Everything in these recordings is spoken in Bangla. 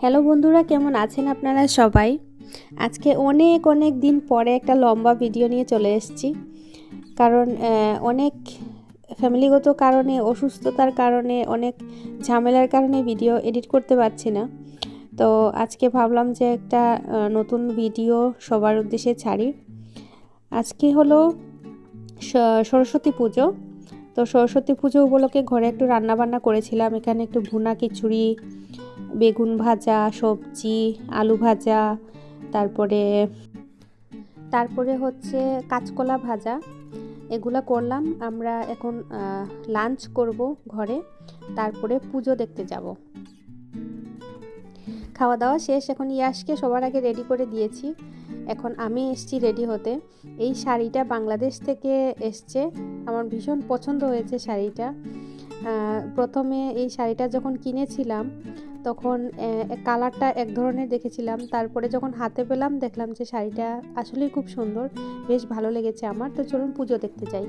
হ্যালো বন্ধুরা, কেমন আছেন আপনারা সবাই? আজকে অনেক অনেক দিন পরে একটা লম্বা ভিডিও নিয়ে চলে এসেছি। কারণ অনেক ফ্যামিলিগত কারণে, অসুস্থতার কারণে, অনেক ঝামেলার কারণে ভিডিও এডিট করতে পারছি না। তো আজকে ভাবলাম যে একটা নতুন ভিডিও সবার উদ্দেশ্যে ছাড়ি। আজকে হলো সরস্বতী পুজো। তো সরস্বতী পুজো উপলক্ষে ঘরে একটু রান্না বান্না করেছিলাম। এখানে একটু ভুনা খিচুড়ি বেগুন ভাজা, সবজি, আলু ভাজা, তারপরে তারপরে হচ্ছে কাঁচকলা ভাজা। এগুলা করলাম, আমরা এখন লাঞ্চ করব ঘরে, তারপরে পুজো দেখতে যাব। খাওয়া দাওয়া শেষ, এখন ইয়াসকে সবার আগে রেডি করে দিয়েছি। এখন আমি এসছি রেডি হতে। এই শাড়িটা বাংলাদেশ থেকে এসছে। আমার ভীষণ পছন্দ হয়েছে শাড়িটা। প্রথমে এই শাড়িটা যখন কিনেছিলাম তখন কালারটা এক ধরনের দেখেছিলাম। তারপরে যখন হাতে পেলাম, দেখলাম যে শাড়িটা আসলেই খুব সুন্দর, বেশ ভালো লেগেছে আমার। তো চলুন পুজো দেখতে যাই।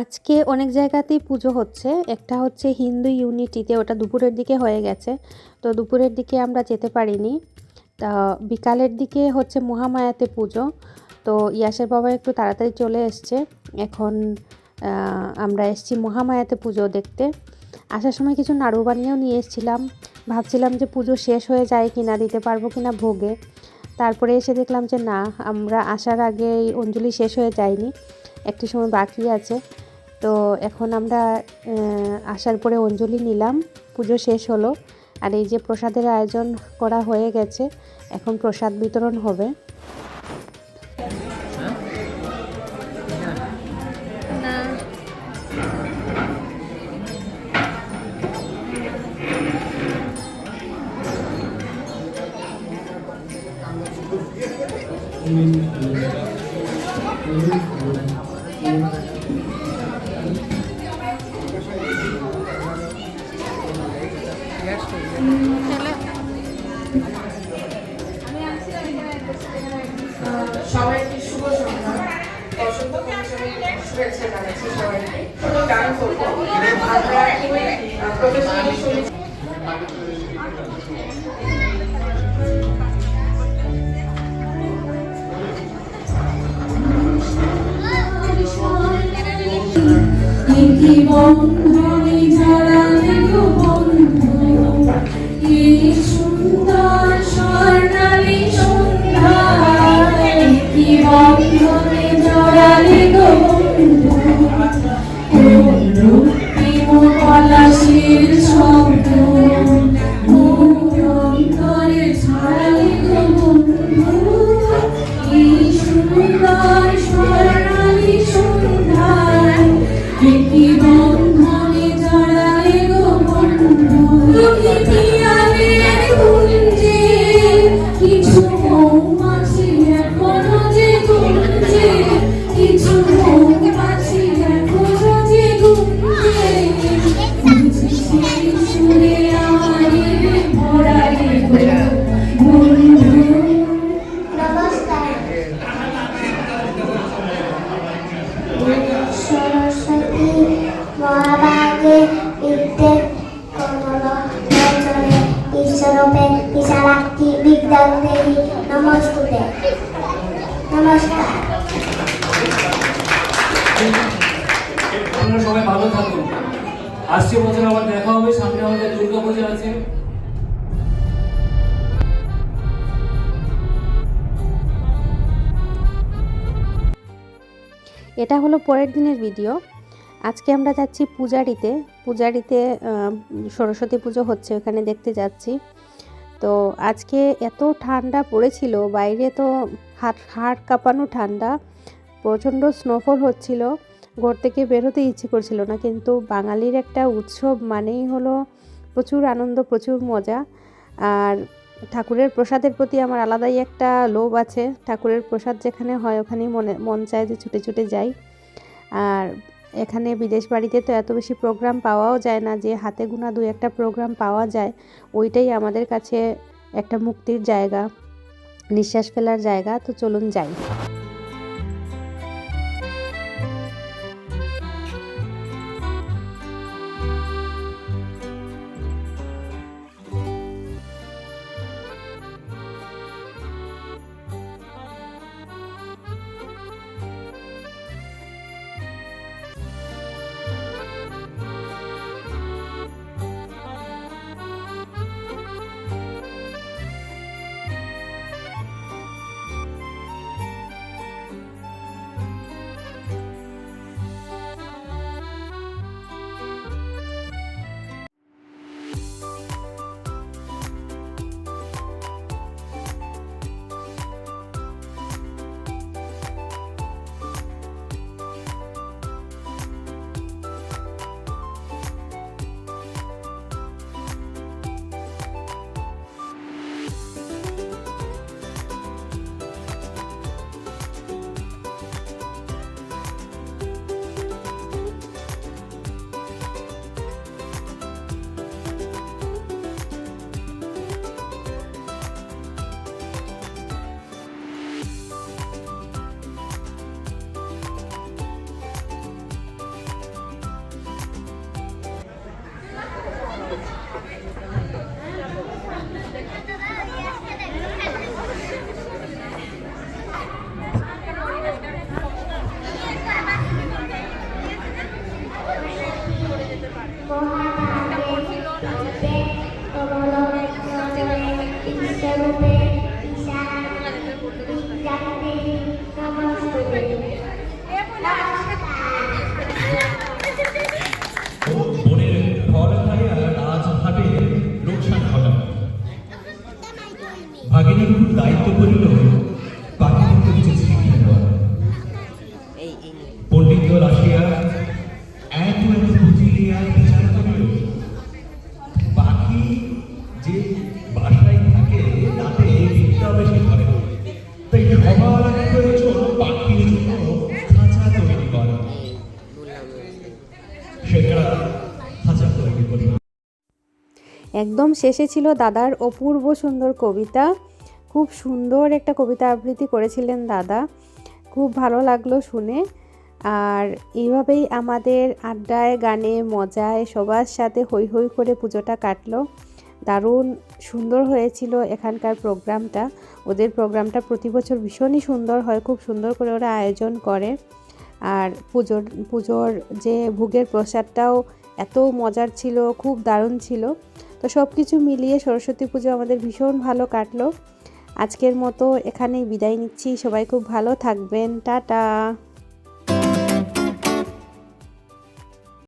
আজকে অনেক জায়গাতেই পুজো হচ্ছে। একটা হচ্ছে হিন্দু ইউনিটিতে, ওটা দুপুরের দিকে হয়ে গেছে। তো দুপুরের দিকে আমরা যেতে পারিনি। তা বিকালের দিকে হচ্ছে মহামায়াতে পুজো। তো ইয়াসের বাবা একটু তাড়াতাড়ি চলে এসছে। এখন আমরা এসছি মহামায়াতে পুজো দেখতে। আসার সময় কিছু নাড়ু বানিয়েও নিয়ে এসেছিলাম। ভাবছিলাম যে পুজো শেষ হয়ে যায় কি না দিতে পারব কি না ভোগে। তারপরে এসে দেখলাম যে না, আমরা আসার আগে অঞ্জলি শেষ হয়ে যায়নি। একটি সময় বাকি আছে। তো এখন আমরা আসার পরে অঞ্জলি নিলাম, পুজো শেষ হলো। আর এই যে প্রসাদের আয়োজন করা হয়ে গেছে, এখন প্রসাদ বিতরণ হবে। সবাইকে গান করব। আমরা এখানে শুনেছি নমস্কার। আপনারা সবাই ভালো থাকুন। আসছে বছর আবার দেখা হবে সামনে আমাদের দুর্গা পূজা আছে। এটা হলো পরের দিনের ভিডিও। আজকে আমরা যাচ্ছি পূজারিতে। পূজারিতে আহ, সরস্বতী পুজো হচ্ছে ওখানে দেখতে যাচ্ছি। তো আজকে এত ঠান্ডা পড়েছিল, বাইরে তো হাট হাড় কাঁপানো ঠান্ডা, প্রচণ্ড স্নোফল হচ্ছিল, ঘর থেকে বেরোতে ইচ্ছে করছিল না, কিন্তু বাঙালির একটা উৎসব মানেই হলো প্রচুর আনন্দ, প্রচুর মজা, আর ঠাকুরের প্রসাদের প্রতি আমার আলাদাই একটা লোভ আছে, ঠাকুরের প্রসাদ যেখানে হয় ওখানেই মনে, মন চায় যে ছুটে ছুটে যাই, আর এখানে বিদেশ বাড়িতে তো এত বেশি প্রোগ্রাম পাওয়াও যায় না, যে হাতে গোনা দু একটা প্রোগ্রাম পাওয়া যায়, ওইটাই আমাদের কাছে একটা মুক্তির জায়গা, নিঃশ্বাস ফেলার জায়গা, তো চলুন যাই। একদম শেষে ছিল দাদার অপূর্ব সুন্দর কবিতা। খুব সুন্দর একটা কবিতা আবৃত্তি করেছিলেন দাদা। খুব ভালো লাগল শুনে। আর এইভাবেই আমাদের আড্ডায়, গানে, মজায় সবার সাথে হই হই করে পুজোটা কাটলো। দারুণ সুন্দর হয়েছিল এখানকার প্রোগ্রামটা। ওদের প্রোগ্রামটা প্রতি বছর ভীষণই সুন্দর হয়, খুব সুন্দর করে ওরা আয়োজন করে। আর পুজোর পুজোর যে ভোগের প্রসাদটাও এত মজার ছিল, খুব দারুণ ছিল। তো সব কিছু মিলিয়ে সরস্বতী পুজো আমাদের ভীষণ ভালো কাটলো। আজকের মতো এখানেই বিদায় নিচ্ছি। সবাই খুব ভালো থাকবেন। টাটা!